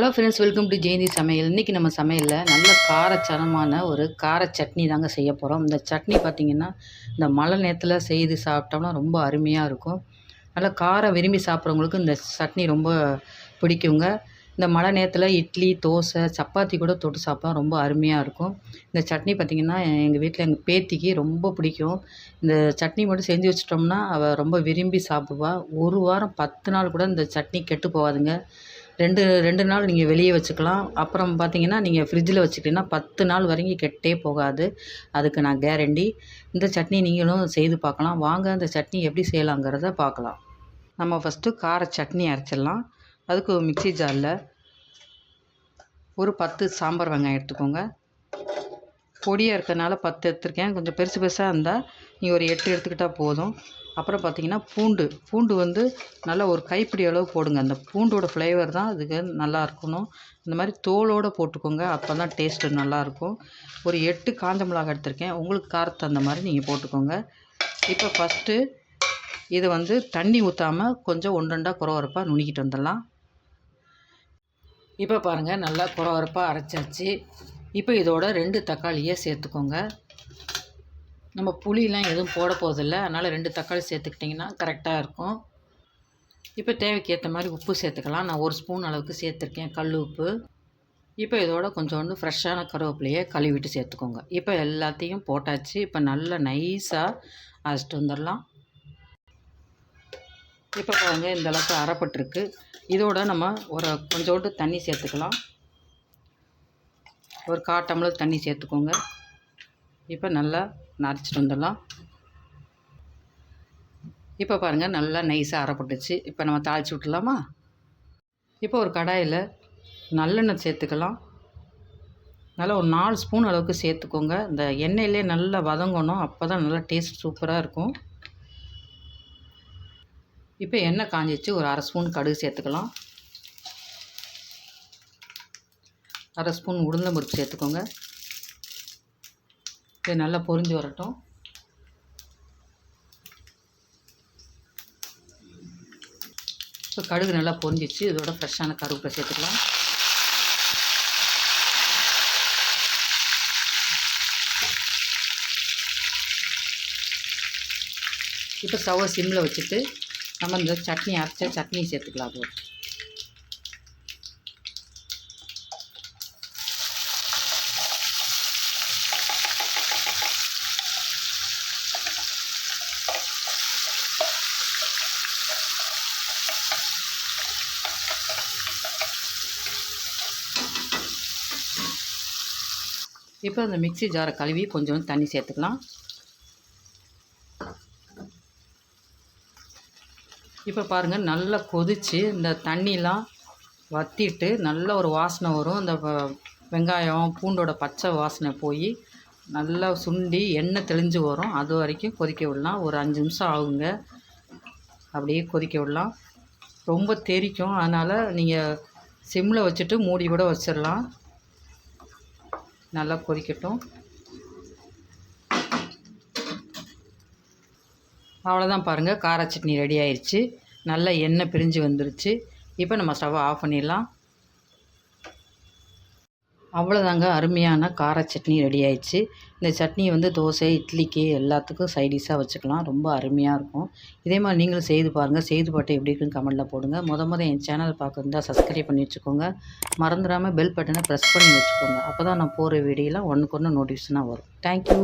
Hello friends welcome to Jayanthi சமையல் இன்றைக்கி நம்ம சமையலில் நல்ல காரச்சனமான ஒரு கார சட்னி தாங்க செய்ய போகிறோம் இந்த சட்னி பார்த்திங்கன்னா இந்த மழை நேரத்தில் செய்து சாப்பிட்டோம்னா ரொம்ப அருமையாக இருக்கும். நல்லா காரம் விரும்பி சாப்பிட்றவங்களுக்கு இந்த சட்னி ரொம்ப பிடிக்குங்க. இந்த மழை நேரத்தில் இட்லி தோசை சப்பாத்தி கூட தொட்டு சாப்பிட்டா ரொம்ப அருமையாக இருக்கும். இந்த சட்னி பார்த்திங்கன்னா எங்கள் வீட்டில் எங்கள் பேத்திக்கு ரொம்ப பிடிக்கும். இந்த சட்னி மட்டும் செஞ்சு வச்சிட்டோம்னா அவள் ரொம்ப விரும்பி சாப்பிடுவாள் ஒரு வாரம் பத்து நாள் கூட இந்த சட்னி கெட்டு போகாதுங்க. ரெண்டு ரெண்டு நாள் நீங்கள் வெளியே வச்சுக்கலாம். அப்புறம் பார்த்தீங்கன்னா நீங்கள் ஃப்ரிட்ஜில் வச்சுக்கிட்டிங்கன்னா பத்து நாள் வரைக்கும் கெட்டே போகாது. அதுக்கு நான் கேரண்டி இந்த சட்னி நீங்களும் செய்து பார்க்கலாம். வாங்க இந்த சட்னி எப்படி செய்யலாங்கிறத பார்க்கலாம். நம்ம ஃபஸ்ட்டு கார சட்னி அரைச்சிடலாம். அதுக்கு மிக்சி மிக்ஸி ஜாரில் ஒரு பத்து சாம்பார் வெங்காயம் எடுத்துக்கோங்க. பொடியாக இருக்கிறதுனால பத்து எடுத்துருக்கேன். கொஞ்சம் பெருசு பெருசாக இருந்தால் நீங்கள் ஒரு எட்டு எடுத்துக்கிட்டால் போதும். அப்புறம் பார்த்தீங்கன்னா பூண்டு. பூண்டு வந்து நல்லா ஒரு கைப்பிடி அளவு போடுங்க. அந்த பூண்டோட ஃப்ளேவர் தான் அதுக்கு நல்லா இருக்கணும். இந்த மாதிரி தோலோடு போட்டுக்கோங்க. அப்போ தான் டேஸ்ட்டு நல்லாயிருக்கும் ஒரு எட்டு காஞ்ச மிளகா எடுத்திருக்கேன். உங்களுக்கு காரத்து அந்த மாதிரி நீங்கள் போட்டுக்கோங்க. இப்போ ஃபஸ்ட்டு இதை வந்து தண்ணி ஊற்றாமல் கொஞ்சம் ஒன்று ரெண்டாக குறவரப்பாக நுணுக்கிட்டு வந்துடலாம். இப்போ பாருங்கள் நல்லா குறவரப்பாக அரைச்சாச்சு. இப்போ இதோட ரெண்டு தக்காளியை சேர்த்துக்கோங்க. நம்ம புளியெலாம் எதுவும் போட போதில்ல அதனால் ரெண்டு தக்காளி சேர்த்துக்கிட்டிங்கன்னா கரெக்டாக இருக்கும். இப்போ தேவைக்கு ஏற்ற மாதிரி உப்பு சேர்த்துக்கலாம். நான் ஒரு ஸ்பூன் அளவுக்கு சேர்த்துருக்கேன் கல் உப்பு. இப்போ இதோட கொஞ்சோண்டு ஃப்ரெஷ்ஷான கருவேப்பிலையை கழுவிட்டு சேர்த்துக்கோங்க. இப்போ எல்லாத்தையும் போட்டாச்சு. இப்போ நல்லா நைஸாக அரைச்சிட்டு வந்துடலாம். இப்போ பாருங்கள் இந்த அளவுக்கு அரைப்பட்டிருக்கு. இதோட நம்ம ஒரு கொஞ்சோண்டு தண்ணி சேர்த்துக்கலாம். ஒரு கால் டம்ளர் தண்ணி சேர்த்துக்கோங்க. இப்போ நல்லா நரைச்சிட்டு வந்துடலாம். இப்போ பாருங்கள் நல்லா நைஸாக அரைப்பட்டுச்சு. இப்போ நம்ம தாளித்து விட்டுலாமா இப்போ ஒரு கடாயில் நல்லெண்ணெய் சேர்த்துக்கலாம். நல்லா ஒரு நாலு ஸ்பூன் அளவுக்கு சேர்த்துக்கோங்க. இந்த எண்ணெயிலே நல்லா வதங்கணும். அப்போ தான் நல்லா டேஸ்ட் சூப்பராக இருக்கும். இப்போ எண்ணெய் காஞ்சிச்சு. ஒரு அரை ஸ்பூன் கடுகு சேர்த்துக்கலாம். அரை ஸ்பூன் உளுந்தம்பருப்பு சேர்த்துக்கோங்க. இது நல்லா பொரிஞ்சு வரட்டும். இப்போ கடுகு நல்லா பொரிஞ்சிச்சு. இதோட ஃப்ரெஷ்ஷான கருவேப்பிலை சேர்த்துக்கலாம். இப்போ ஸ்டவ்வை சிம்மில் வச்சுட்டு நம்ம இந்த சட்னி அரைச்ச சட்னி சேர்த்துக்கலாம். அதோட இப்போ அந்த மிக்ஸி ஜாரை கழுவி கொஞ்சம் தண்ணி சேர்த்துக்கலாம். இப்போ பாருங்கள் நல்லா கொதித்து இந்த தண்ணிலாம் வற்றிட்டு நல்ல ஒரு வாசனை வரும். அந்த வெங்காயம் பூண்டோட பச்சை வாசனை போய் நல்லா சுண்டி எண்ணெய் தெளிஞ்சு வரும். அது வரைக்கும் கொதிக்க விடலாம். ஒரு அஞ்சு நிமிஷம் ஆகுங்க. அப்படியே கொதிக்க விடலாம். ரொம்ப தெறிக்கும் அதனால் நீங்கள் சிம்மில் வச்சுட்டு மூடி கூட வச்சிடலாம். நல்லா கொதிக்கட்டும். அவ்வளோதான் பாருங்கள் கார சட்னி ரெடி ஆயிடுச்சு நல்லா எண்ணெய் பிரிஞ்சு வந்துருச்சு. இப்போ நம்ம ஸ்டவ்வை ஆஃப் பண்ணிடலாம். அவ்வளோதாங்க அருமையான கார சட்னி ரெடி ஆயிடுச்சு இந்த சட்னி வந்து தோசை இட்லிக்கு எல்லாத்துக்கும் சைடிஷாக வச்சுக்கலாம். ரொம்ப அருமையாக இருக்கும். இதே மாதிரி நீங்களும் செய்து பாருங்கள் செய்து பாட்டு எப்படி இருக்குன்னு கமெண்ட்டில் போடுங்க. முத முத என் சேனல் பார்க்குறதா சப்ஸ்கிரைப் பண்ணி வச்சுக்கோங்க. மறந்துடாமல் பெல் பட்டனை ப்ரெஸ் பண்ணி வச்சுக்கோங்க. அப்போ தான் நான் போகிற வீடியோலாம் ஒன்றுக்கு ஒன்று நோட்டிஃபிகேஷனாக வரும். தேங்க்யூ